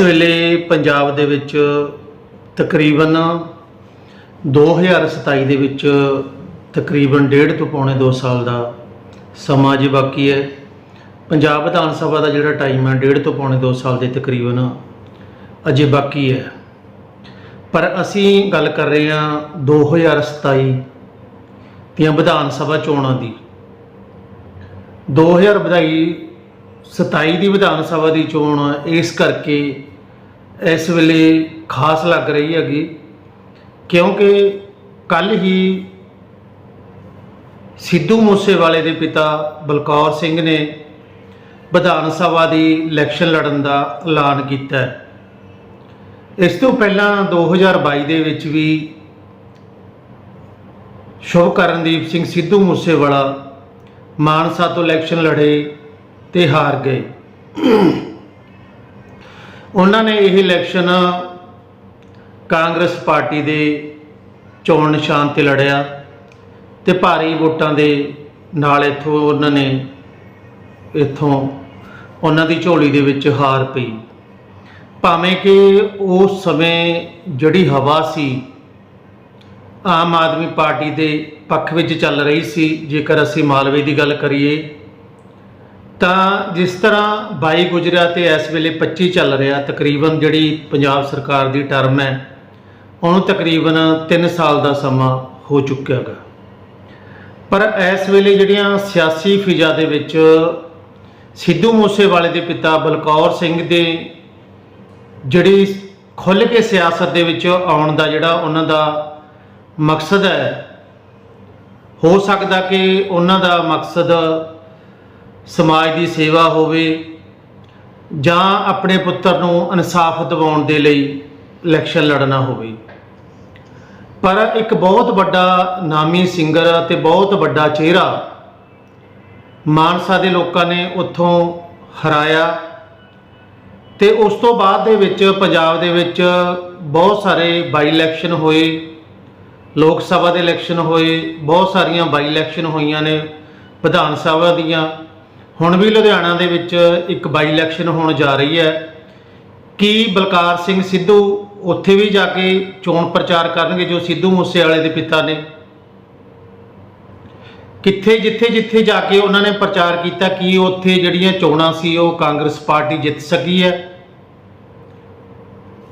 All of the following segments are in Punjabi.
ਇਸ ਵੇਲੇ ਪੰਜਾਬ ਦੇ ਵਿੱਚ ਤਕਰੀਬਨ 2027 ਦੇ ਵਿੱਚ ਤਕਰੀਬਨ ਡੇਢ ਤੋਂ ਪੌਣੇ 2 ਸਾਲ ਦਾ ਸਮਾਂ ਜੇ ਬਾਕੀ ਹੈ। ਪੰਜਾਬ ਵਿਧਾਨ ਸਭਾ ਦਾ ਜਿਹੜਾ ਟਾਈਮ ਹੈ, ਡੇਢ ਤੋਂ ਪੌਣੇ 2 ਸਾਲ ਦੇ ਤਕਰੀਬਨ ਅਜੇ ਬਾਕੀ ਹੈ। ਪਰ ਅਸੀਂ ਗੱਲ ਕਰ ਰਹੇ ਹਾਂ 2027 ਦੀਆਂ ਵਿਧਾਨ ਸਭਾ ਚੋਣਾਂ ਦੀ। 2000 ਵਧਾਈ 27 ਦੀ ਵਿਧਾਨ ਸਭਾ ਦੀ ਚੋਣ ਇਸ ਕਰਕੇ ਇਸ ਵੇਲੇ ਖਾਸ ਲੱਗ ਰਹੀ ਹੈਗੀ, ਕਿਉਂਕਿ ਕੱਲ ਹੀ ਸਿੱਧੂ ਮੂਸੇਵਾਲੇ ਦੇ ਪਿਤਾ ਬਲਕੌਰ ਸਿੰਘ ਨੇ ਵਿਧਾਨ ਸਭਾ ਦੀ ਇਲੈਕਸ਼ਨ ਲੜਨ ਦਾ ਐਲਾਨ ਕੀਤਾ ਇਸ ਤੋਂ ਪਹਿਲਾਂ 2022 ਦੇ ਵਿੱਚ ਵੀ ਸ਼ੁਭ ਕਰਨਦੀਪ ਸਿੰਘ ਸਿੱਧੂ ਮੂਸੇਵਾਲਾ ਮਾਨਸਾ ਤੋਂ ਇਲੈਕਸ਼ਨ ਲੜੇ ਤੇ ਹਾਰ ਗਏ। ਉਹਨਾਂ ਨੇ ਇਹ ਇਲੈਕਸ਼ਨ ਕਾਂਗਰਸ ਪਾਰਟੀ ਦੇ ਚੋਣ ਨਿਸ਼ਾਨ ਤੇ ਲੜਿਆ ਤੇ ਭਾਰੀ ਵੋਟਾਂ ਦੇ ਨਾਲ ਇੱਥੋਂ ਉਹਨਾਂ ਨੇ ਇੱਥੋਂ ਉਹਨਾਂ ਦੀ ਝੋਲੀ ਦੇ ਵਿੱਚ ਹਾਰ ਪਈ। ਭਾਵੇਂ ਕਿ ਉਸ ਸਮੇਂ ਜਿਹੜੀ ਹਵਾ ਸੀ, ਆਮ ਆਦਮੀ ਪਾਰਟੀ ਦੇ ਪੱਖ ਵਿੱਚ ਚੱਲ ਰਹੀ ਸੀ, ਜੇਕਰ ਅਸੀਂ ਮਾਲਵੇ ਦੀ ਗੱਲ ਕਰੀਏ ਤਾਂ ਜਿਸ ਤਰ੍ਹਾਂ 22 ਗੁਜਰਿਆ ਤੇ ਇਸ ਵੇਲੇ 25 ਚੱਲ ਰਿਹਾ, ਤਕਰੀਬਨ ਜਿਹੜੀ ਪੰਜਾਬ ਸਰਕਾਰ ਦੀ ਟਰਮ ਹੈ, ਉਹਨੂੰ ਤਕਰੀਬਨ 3 ਸਾਲ ਦਾ ਸਮਾਂ ਹੋ ਚੁੱਕਿਆ ਹੈਗਾ। ਪਰ ਇਸ ਵੇਲੇ ਜਿਹੜੀਆਂ ਸਿਆਸੀ ਫਿਜ਼ਾ ਦੇ ਵਿੱਚ ਸਿੱਧੂ ਮੂਸੇਵਾਲੇ ਦੇ ਪਿਤਾ ਬਲਕੌਰ ਸਿੰਘ ਦੇ ਜਿਹੜੀ ਖੁੱਲ੍ਹ ਕੇ ਸਿਆਸਤ ਦੇ ਵਿੱਚ ਆਉਣ ਦਾ ਜਿਹੜਾ ਉਹਨਾਂ ਦਾ ਮਕਸਦ ਹੈ, ਹੋ ਸਕਦਾ ਕਿ ਉਹਨਾਂ ਦਾ ਮਕਸਦ ਸਮਾਜ ਦੀ ਸੇਵਾ ਹੋਵੇ ਜਾਂ ਆਪਣੇ ਪੁੱਤਰ ਨੂੰ ਇਨਸਾਫ ਦਿਵਾਉਣ ਦੇ ਲਈ ਇਲੈਕਸ਼ਨ ਲੜਨਾ ਹੋਵੇ। ਪਰ ਇੱਕ ਬਹੁਤ ਵੱਡਾ ਨਾਮੀ ਸਿੰਗਰ ਤੇ ਬਹੁਤ ਵੱਡਾ ਚਿਹਰਾ ਮਾਨਸਾ ਦੇ ਲੋਕਾਂ ਨੇ ਉੱਥੋਂ ਹਰਾਇਆ ਤੇ ਉਸ ਤੋਂ ਬਾਅਦ ਦੇ ਵਿੱਚ ਪੰਜਾਬ ਦੇ ਵਿੱਚ ਬਹੁਤ ਸਾਰੇ ਬਾਈ ਇਲੈਕਸ਼ਨ ਹੋਏ, ਲੋਕ ਸਭਾ ਦੇ ਇਲੈਕਸ਼ਨ ਹੋਏ, ਬਹੁਤ ਸਾਰੀਆਂ ਬਾਈ ਇਲੈਕਸ਼ਨ ਹੋਈਆਂ ਨੇ, ਵਿਧਾਨ ਸਭਾ ਦੀਆਂ। ਹੁਣ ਵੀ ਲੁਧਿਆਣਾ ਦੇ ਵਿੱਚ ਇੱਕ ਬਾਈ ਇਲੈਕਸ਼ਨ ਹੋਣ ਜਾ ਰਹੀ ਹੈ। ਕੀ ਬਲਕਾਰ ਸਿੰਘ ਸਿੱਧੂ ਉੱਥੇ ਵੀ ਜਾ ਕੇ ਚੋਣ ਪ੍ਰਚਾਰ ਕਰਨਗੇ ਜੋ ਸਿੱਧੂ ਮੂਸੇਵਾਲੇ ਦੇ ਪਿਤਾ ਨੇ? ਕਿੱਥੇ, ਜਿੱਥੇ ਜਿੱਥੇ ਜਾ ਕੇ ਉਹਨਾਂ ਨੇ ਪ੍ਰਚਾਰ ਕੀਤਾ, ਕਿ ਉੱਥੇ ਜਿਹੜੀਆਂ ਚੋਣਾਂ ਸੀ ਉਹ ਕਾਂਗਰਸ ਪਾਰਟੀ ਜਿੱਤ ਸਕੀ ਹੈ?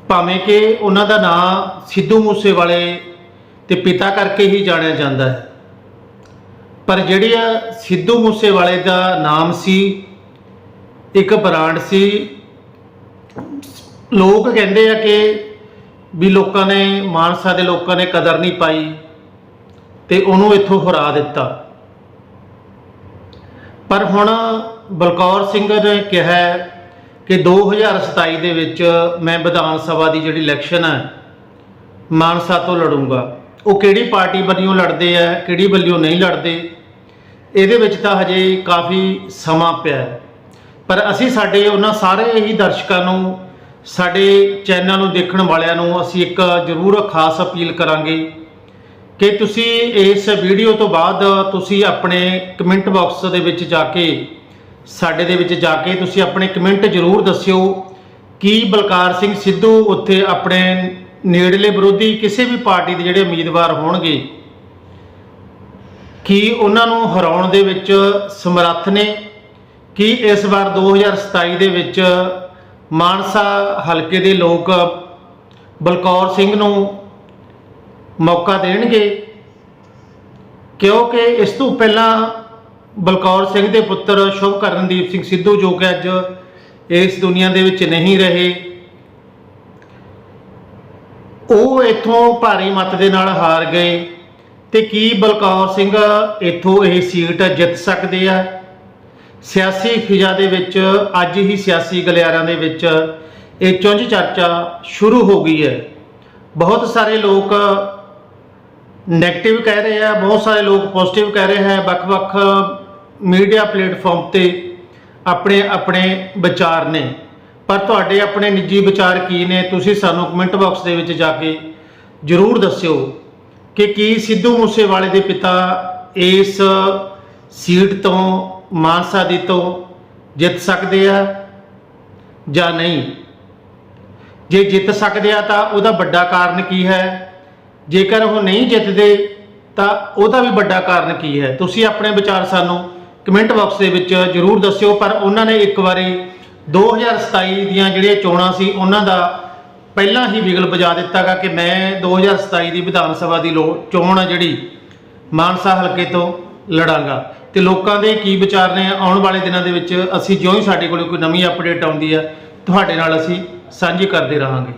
ਭਾਵੇਂ ਕਿ ਉਹਨਾਂ ਦਾ ਨਾਂ ਸਿੱਧੂ ਮੂਸੇਵਾਲੇ ਤੇ ਪਿਤਾ ਕਰਕੇ ਹੀ ਜਾਣਿਆ ਜਾਂਦਾ ਹੈ। ਪਰ ਜਿਹੜੀ ਆ ਸਿੱਧੂ ਮੂਸੇਵਾਲੇ ਦਾ ਨਾਮ ਸੀ, ਇੱਕ ਬ੍ਰਾਂਡ ਸੀ, ਲੋਕ ਕਹਿੰਦੇ ਆ ਕਿ ਵੀ ਲੋਕਾਂ ਨੇ, ਮਾਨਸਾ ਦੇ ਲੋਕਾਂ ਨੇ ਕਦਰ ਨਹੀਂ ਪਾਈ ਤੇ ਉਹਨੂੰ ਇੱਥੋਂ ਹਰਾ ਦਿੱਤਾ। ਪਰ ਹੁਣ ਬਲਕੌਰ ਸਿੰਘ ਨੇ ਕਿਹਾ ਹੈ ਕਿ 2027 ਦੇ ਵਿੱਚ ਮੈਂ ਵਿਧਾਨ ਸਭਾ ਦੀ ਜਿਹੜੀ ਇਲੈਕਸ਼ਨ ਹੈ, ਮਾਨਸਾ ਤੋਂ ਲੜੂੰਗਾ। ਉਹ ਕਿਹੜੀ ਪਾਰਟੀ ਵੱਲੋਂ ਲੜਦੇ ਆ, ਕਿਹੜੀ ਵੱਲੋਂ ਨਹੀਂ ਲੜਦੇ? ਇਹਦੇ ਵਿੱਚ ਤਾਂ ਹਜੇ ਕਾਫੀ ਸਮਾਂ ਪਿਆ ਪਰ ਅਸੀਂ ਸਾਡੇ ਉਹਨਾਂ ਸਾਰੇ ਹੀ ਦਰਸ਼ਕਾਂ ਨੂੰ, ਸਾਡੇ ਚੈਨਲ ਨੂੰ ਦੇਖਣ ਵਾਲਿਆਂ ਨੂੰ ਅਸੀਂ ਇੱਕ ਜ਼ਰੂਰ ਖਾਸ ਅਪੀਲ ਕਰਾਂਗੇ ਕਿ ਤੁਸੀਂ ਇਸ ਵੀਡੀਓ ਤੋਂ ਬਾਅਦ ਤੁਸੀਂ ਆਪਣੇ ਕਮੈਂਟ ਬਾਕਸ ਦੇ ਵਿੱਚ ਜਾ ਕੇ, ਸਾਡੇ ਦੇ ਵਿੱਚ ਜਾ ਕੇ ਤੁਸੀਂ ਆਪਣੇ ਕਮੈਂਟ ਜ਼ਰੂਰ ਦੱਸਿਓ ਕਿ ਬਲਕਾਰ ਸਿੰਘ ਸਿੱਧੂ ਉੱਥੇ ਆਪਣੇ ਨੇੜਲੇ ਵਿਰੋਧੀ ਕਿਸੇ ਵੀ ਪਾਰਟੀ ਦੇ ਜਿਹੜੇ ਉਮੀਦਵਾਰ ਹੋਣਗੇ ਕੀ ਉਹਨਾਂ ਨੂੰ ਹਰਾਉਣ ਦੇ ਵਿੱਚ ਸਮਰੱਥ ਨੇ, ਕੀ ਇਸ ਵਾਰ 2027 ਦੇ ਵਿੱਚ ਮਾਨਸਾ ਹਲਕੇ ਦੇ ਲੋਕ ਬਲਕੌਰ ਸਿੰਘ ਨੂੰ ਮੌਕਾ ਦੇਣਗੇ। ਕਿਉਂਕਿ ਇਸ ਤੋਂ ਪਹਿਲਾਂ ਬਲਕੌਰ ਸਿੰਘ ਦੇ ਪੁੱਤਰ ਸ਼ੁਭ ਕਰਨਦੀਪ ਸਿੰਘ ਸਿੱਧੂ, ਜੋ ਕਿ ਅੱਜ ਇਸ ਦੁਨੀਆ ਦੇ ਵਿੱਚ ਨਹੀਂ ਰਹੇ, ਉਹ ਇੱਥੋਂ ਭਾਰੀ ਮਤ ਦੇ ਨਾਲ ਹਾਰ ਗਏ। ਤੇ ਕੀ ਬਲਕੌਰ ਸਿੰਘ ਇੱਥੋਂ ਇਹ ਸੀਟ ਜਿੱਤ ਸਕਦੇ ਆ? ਸਿਆਸੀ ਫਿਜ਼ਾ ਦੇ ਵਿੱਚ, ਅੱਜ ਹੀ ਸਿਆਸੀ ਗਲਿਆਰਾਂ ਦੇ ਵਿੱਚ ਇਹ ਚੁੰਝ ਚਰਚਾ ਸ਼ੁਰੂ ਹੋ ਗਈ ਹੈ। ਬਹੁਤ ਸਾਰੇ ਲੋਕ ਨੈਗੇਟਿਵ ਕਹਿ ਰਹੇ ਆ, ਬਹੁਤ ਸਾਰੇ ਲੋਕ ਪੋਜ਼ਿਟਿਵ ਕਹਿ ਰਹੇ ਹੈ। ਵੱਖ-ਵੱਖ ਮੀਡੀਆ ਪਲੇਟਫਾਰਮ ਤੇ ਆਪਣੇ ਆਪਣੇ ਵਿਚਾਰ ਨੇ। ਪਰ ਤੁਹਾਡੇ ਆਪਣੇ ਨਿੱਜੀ ਵਿਚਾਰ ਕੀ ਨੇ? ਤੁਸੀਂ ਸਾਨੂੰ ਕਮੈਂਟ ਬਾਕਸ ਦੇ ਵਿੱਚ ਜਾ ਕੇ ਜਰੂਰ ਦੱਸਿਓ। ਕਿ ਕੀ ਸਿੱਧੂ ਮੂਸੇਵਾਲੇ ਦੇ ਪਿਤਾ ਇਸ ਸੀਟ ਤੋਂ ਮਾਨਸਾ ਦੀ ਤੋਂ ਜਿੱਤ ਸਕਦੇ ਆ ਜਾਂ ਨਹੀਂ? ਜੇ ਜਿੱਤ ਸਕਦੇ ਆ ਤਾਂ ਉਹਦਾ ਵੱਡਾ ਕਾਰਨ ਕੀ ਹੈ? ਜੇਕਰ ਉਹ ਨਹੀਂ ਜਿੱਤਦੇ ਤਾਂ ਉਹਦਾ ਵੀ ਵੱਡਾ ਕਾਰਨ ਕੀ ਹੈ? ਤੁਸੀਂ ਆਪਣੇ ਵਿਚਾਰ ਸਾਨੂੰ ਕਮੈਂਟ ਬਾਕਸ ਦੇ ਵਿੱਚ ਜਰੂਰ ਦੱਸਿਓ, ਪਰ ਉਹਨਾਂ ਨੇ ਇੱਕ ਵਾਰੀ 2027 ਦੀਆਂ ਜਿਹੜੀਆਂ ਚੋਣਾਂ ਸੀ, ਉਹਨਾਂ ਦਾ ਪਹਿਲਾਂ ਹੀ ਵਿਗਲ ਵਜਾ ਦਿੱਤਾਗਾ ਕਿ ਮੈਂ 2027 ਦੀ ਵਿਧਾਨ ਸਭਾ ਦੀ ਲੋ- ਚੋਣ ਆ ਜਿਹੜੀ, ਮਾਨਸਾ ਹਲਕੇ ਤੋਂ ਲੜਾਂਗਾ। ਤੇ ਲੋਕਾਂ ਦੇ ਕੀ ਵਿਚਾਰ ਨੇ? ਆਉਣ ਵਾਲੇ ਦਿਨਾਂ ਦੇ ਵਿੱਚ ਅਸੀਂ ਜਿਉਂ ਹੀ ਸਾਡੇ ਕੋਲ ਕੋਈ ਨਵੀਂ ਅਪਡੇਟ ਆਉਂਦੀ ਹੈ ਤੁਹਾਡੇ ਨਾਲ ਅਸੀਂ ਸਾਂਝੀ ਕਰਦੇ ਰਹਾਂਗੇ।